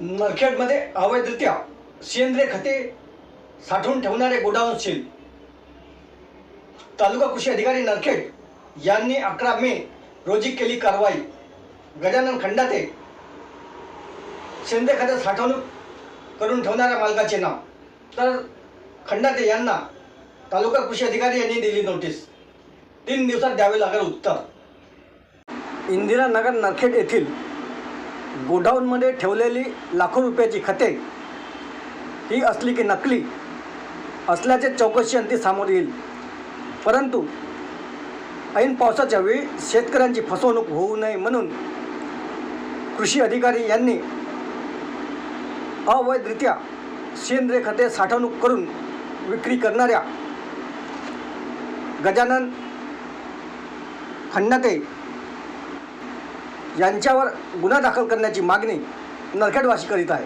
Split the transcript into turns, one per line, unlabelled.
नरखेडमध्ये अवैधरित्या सेंद्रिय खते साठवून ठेवणारे गोडाऊन सील. तालुका कृषी अधिकारी नरखेड यांनी अकरा मे रोजी केली कारवाई. गजानन खंडाते सेंद्रिय खते साठवणूक करून ठेवणाऱ्या मालकाचे नाव. तर खंडाते यांना तालुका कृषी अधिकारी यांनी दिली नोटीस. तीन दिवसात द्यावे लागेल उत्तर. इंदिरानगर नरखेड येथील गोडाऊनमध्ये ठेवलेली लाखो रुपयाची खते ही असली की नकली असल्याचे चौकशी अंती समोर येईल. परंतु ऐन पावसाच्या वेळी शेतकऱ्यांची फसवणूक होऊ नये म्हणून कृषी अधिकारी यांनी अवैधरित्या सेंद्रिय खते साठवणूक करून विक्री करणाऱ्या गजानन खंडाते यांच्यावर गुन्हा दाखल करण्याची मागणी नरखेडवासी करीत आहे.